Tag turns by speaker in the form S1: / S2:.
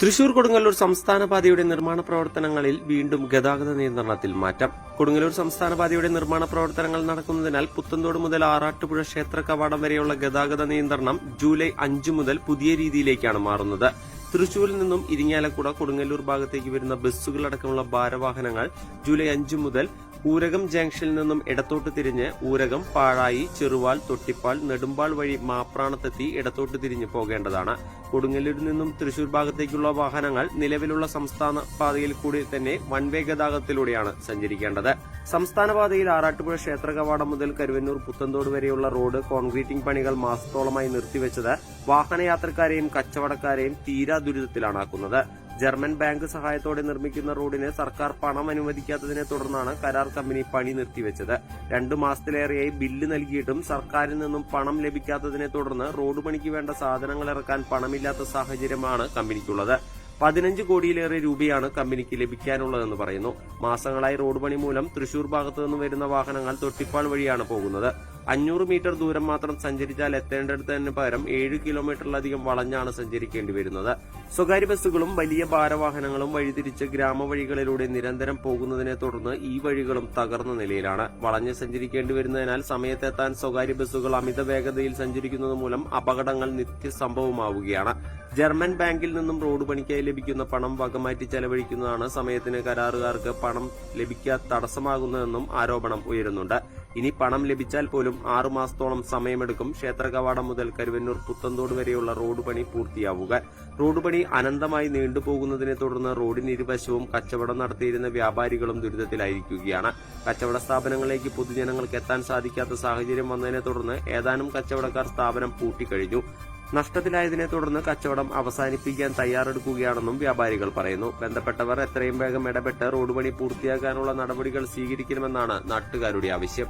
S1: തൃശൂർ കൊടുങ്ങല്ലൂർ സംസ്ഥാന പാതയുടെ നിർമ്മാണ പ്രവർത്തനങ്ങളിൽ വീണ്ടും ഗതാഗത നിയന്ത്രണത്തിൽ മാറ്റം. കൊടുങ്ങല്ലൂർ സംസ്ഥാന പാതയുടെ നിർമ്മാണ പ്രവർത്തനങ്ങൾ നടക്കുന്നതിനാൽ പുത്തന്തോട് മുതൽ ആറാട്ടുപുഴ ക്ഷേത്ര കവാടം വരെയുള്ള ഗതാഗത നിയന്ത്രണം ജൂലൈ അഞ്ചു മുതൽ പുതിയ രീതിയിലേക്കാണ് മാറുന്നത്. തൃശൂരിൽ നിന്നും ഇരിങ്ങാലക്കുട കൊടുങ്ങല്ലൂർ ഭാഗത്തേക്ക് വരുന്ന ബസ്സുകളടക്കമുള്ള ഭാരവാഹനങ്ങൾ ജൂലൈ അഞ്ചു മുതൽ ഊരകം ജംഗ്ഷനിൽ നിന്നും ഇടത്തോട്ട് തിരിഞ്ഞ് ഊരകം പാഴായി ചെറുവാൽ തൊട്ടിപ്പാൽ നെടുമ്പാൾ വഴി മാപ്രാണത്തെത്തി ഇടത്തോട്ട് തിരിഞ്ഞ് പോകേണ്ടതാണ്. കൊടുങ്ങല്ലൂരിൽ നിന്നും തൃശൂർ ഭാഗത്തേക്കുള്ള വാഹനങ്ങൾ നിലവിലുള്ള സംസ്ഥാന പാതയിൽ കൂടി തന്നെ വൺവേ ഗതാഗതത്തിലൂടെയാണ് സഞ്ചരിക്കേണ്ടത്. സംസ്ഥാന പാതയിൽ ആറാട്ടുപുഴ ക്ഷേത്ര കവാടം മുതൽ കരുവന്നൂർ പുത്തന്തോട് വരെയുള്ള റോഡ് കോൺക്രീറ്റിംഗ് പണികൾ മാസത്തോളമായി നിർത്തിവെച്ചത് വാഹനയാത്രക്കാരെയും കച്ചവടക്കാരെയും തീരാ ദുരിതത്തിലാണാക്കുന്നത്. ജർമ്മൻ ബാങ്ക് സഹായത്തോടെ നിർമ്മിക്കുന്ന റോഡിന് സർക്കാർ പണം അനുവദിക്കാത്തതിനെ തുടർന്നാണ് കരാർ കമ്പനി പണി നിർത്തിവെച്ചത്. രണ്ടു മാസത്തിലേറെയായി ബില്ല് നൽകിയിട്ടും സർക്കാരിൽ നിന്നും പണം ലഭിക്കാത്തതിനെ തുടർന്ന് റോഡ് പണിക്ക് വേണ്ട സാധനങ്ങൾ ഇറക്കാൻ പണമില്ലാത്ത സാഹചര്യമാണ് കമ്പനിക്കുള്ളത്. പതിനഞ്ച് കോടിയിലേറെ രൂപയാണ് കമ്പനിക്ക് ലഭിക്കാനുള്ളതെന്ന് പറയുന്നു. മാസങ്ങളായി റോഡ് പണി മൂലം തൃശൂർ ഭാഗത്തു നിന്ന് വരുന്ന വാഹനങ്ങൾ തൊട്ടിപ്പാൾ വഴിയാണ് പോകുന്നത്. അഞ്ഞൂറ് മീറ്റർ ദൂരം മാത്രം സഞ്ചരിച്ചാൽ എത്തേണ്ടടുത്തതിന് പകരം ഏഴ് കിലോമീറ്ററിലധികം വളഞ്ഞാണ് സഞ്ചരിക്കേണ്ടി വരുന്നത്. സ്വകാര്യ ബസ്സുകളും വലിയ ഭാരവാഹനങ്ങളും വഴിതിരിച്ച് ഗ്രാമവഴികളിലൂടെ നിരന്തരം പോകുന്നതിനെ തുടർന്ന് ഈ വഴികളും തകർന്ന നിലയിലാണ്. വളഞ്ഞ് സഞ്ചരിക്കേണ്ടി വരുന്നതിനാൽ സമയത്തെത്താൻ സ്വകാര്യ ബസ്സുകൾ അമിത വേഗതയിൽ സഞ്ചരിക്കുന്നത് മൂലം അപകടങ്ങൾ നിത്യസംഭവമാവുകയാണ്. ജർമ്മൻ ബാങ്കിൽ നിന്നും റോഡ് പണിക്കായി ലഭിക്കുന്ന പണം വകമാറ്റി ചെലവഴിക്കുന്നതാണ് സമയത്തിന് കരാറുകാർക്ക് പണം ലഭിക്കാൻ തടസ്സമാകുന്നതെന്നും ആരോപണം ഉയരുന്നുണ്ട്. ഇനി പണം ലഭിച്ചാൽ പോലും ആറുമാസത്തോളം സമയമെടുക്കും. ക്ഷേത്ര കവാടം മുതൽ കരുവന്നൂർ പുത്തന്തോട് വരെയുള്ള റോഡ് പണി പൂർത്തിയാവുക. റോഡ് പണി അനന്തമായി നീണ്ടുപോകുന്നതിനെ തുടർന്ന് റോഡിന് ഇരുവശവും കച്ചവടം നടത്തിയിരുന്ന വ്യാപാരികളും ദുരിതത്തിലായിരിക്കുകയാണ്. കച്ചവട സ്ഥാപനങ്ങളിലേക്ക് പൊതുജനങ്ങൾക്ക് എത്താൻ സാധിക്കാത്ത സാഹചര്യം വന്നതിനെ തുടർന്ന് ഏതാനും കച്ചവടക്കാർ സ്ഥാപനം പൂട്ടിക്കഴിഞ്ഞു. നഷ്ടത്തിലായതിനെ തുടർന്ന് കച്ചവടം അവസാനിപ്പിക്കാൻ തയ്യാറെടുക്കുകയാണെന്നും വ്യാപാരികൾ പറയുന്നു. ബന്ധപ്പെട്ടവർ എത്രയും വേഗം ഇടപെട്ട് റോഡ് പണി പൂർത്തിയാക്കാനുള്ള നടപടികൾ സ്വീകരിക്കണമെന്നാണ് നാട്ടുകാരുടെ ആവശ്യം.